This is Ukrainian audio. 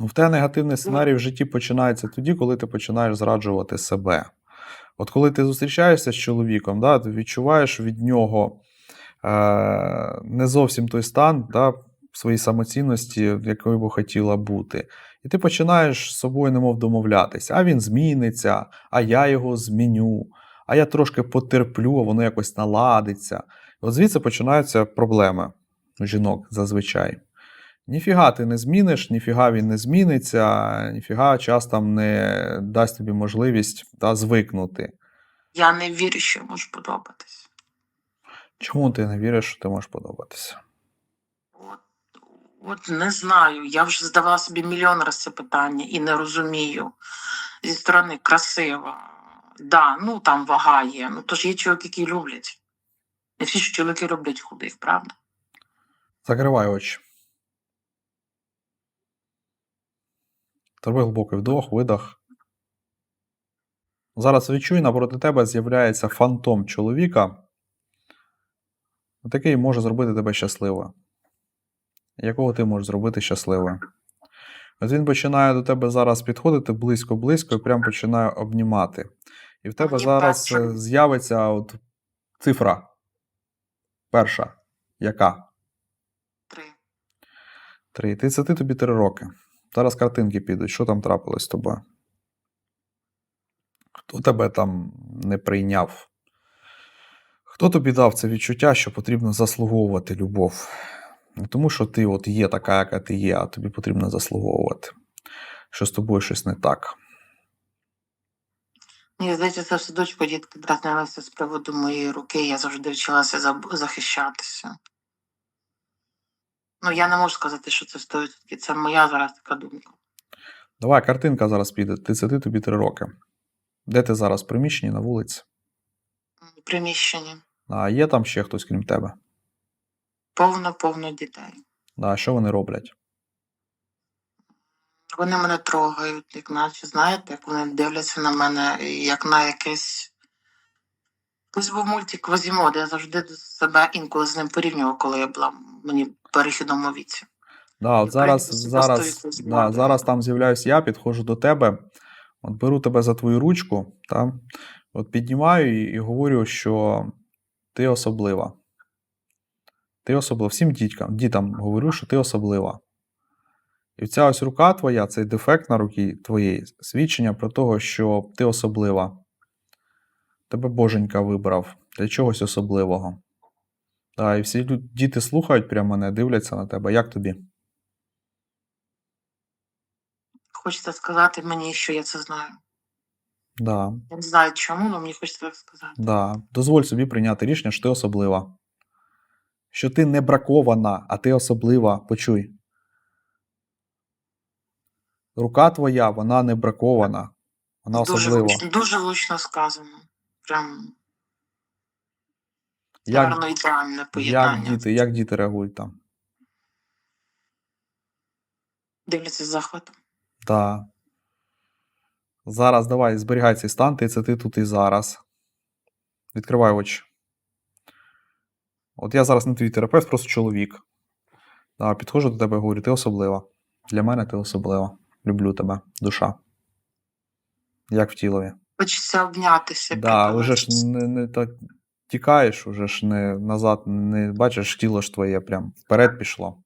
Ну, в тебе негативний сценарій в житті починається тоді, коли ти починаєш зраджувати себе. От коли ти зустрічаєшся з чоловіком, да, ти відчуваєш від нього е, не зовсім той стан да, своїй самоцінності, якою би хотіла бути. І ти починаєш з собою немов домовлятися, а він зміниться, а я його зміню, а я трошки потерплю, а воно якось наладиться. І от звідси починаються проблеми у жінок зазвичай. Ніфіга ти не зміниш, ніфіга він не зміниться, ніфіга час там не дасть тобі можливість та, звикнути. Я не вірю, що я можу подобатись. Чому ти не віриш, що ти можеш подобатися? От, от не знаю. Я вже задавала собі мільйон раз це питання і не розумію. Зі сторони красива. Да, ну там вага є. Ну то ж є чоловіки, які люблять. Не всі ж чоловіки люблять худих, правда? Закривай очі. Зроби глибокий вдох, видох. Зараз відчуй, напроти тебе з'являється фантом чоловіка, такий може зробити тебе щасливою. Якого ти можеш зробити щасливою? От він починає до тебе зараз підходити близько-близько і прям починає обнімати. І в тебе зараз е, з'явиться от цифра. Перша. Яка? Три. Три. Ти це ти тобі три роки. Зараз картинки підуть. Що там трапилось з тобою? Хто тебе там не прийняв? Хто тобі дав це відчуття, що потрібно заслуговувати любов? Не тому, що ти от є така, яка ти є, а тобі потрібно заслуговувати. Що з тобою щось не так. Мені здається, це все дочку дітки дразнилися з приводу моєї руки. Я завжди вчилася захищатися. Ну, я не можу сказати, що це 100%. Це моя зараз така думка. Давай, картинка зараз піде. Ти це ти тобі три роки. Де ти зараз? В приміщенні на вулиці? В приміщенні. А є там ще хтось, крім тебе? Повно-повно дітей. А що вони роблять? Вони мене трогають, як наче, знаєте, як вони дивляться на мене, як на якесь. Колись був мультик Квазімод, я завжди себе інколи з ним порівнювала, коли я була мені перехідному віці. Да, от зараз, зараз, да, зараз там з'являюсь я, підходжу до тебе, от беру тебе за твою ручку, та, от піднімаю і, і говорю, що ти особлива. Ти особлива. Всім дітям, дітям говорю, що ти особлива. І ця ось рука твоя, цей дефект на руці твоєї, свідчення про того, що ти особлива. Тебе боженька вибрав для чогось особливого. Да, і всі діти слухають прямо мене, дивляться на тебе. Як тобі? Хочеться сказати мені, що я це знаю. Да, Я не знаю чому, але мені хочеться так сказати. да. Дозволь собі прийняти рішення, що ти особлива. Що ти не бракована, а ти особлива. Почуй. Рука твоя, вона не бракована. Вона Дуже особлива. влучно, дуже влучно сказано. Прям Як, гарно ідеальне як, поєднання. діти, як діти реагують там? Дивляться з захватом. Да. Зараз давай, зберігай цей стан, ти це ти тут і зараз. Відкривай очі. От я зараз не твій терапевт, просто чоловік. Да, підходжу до тебе і говорю, ти особлива. Для мене ти особлива. Люблю тебе, душа. Як в тілові. Хочеться обнятися. Да, уже ж не, не так тікаєш, уже ж не назад, не бачиш, тіло ж твоє прям вперед пішло.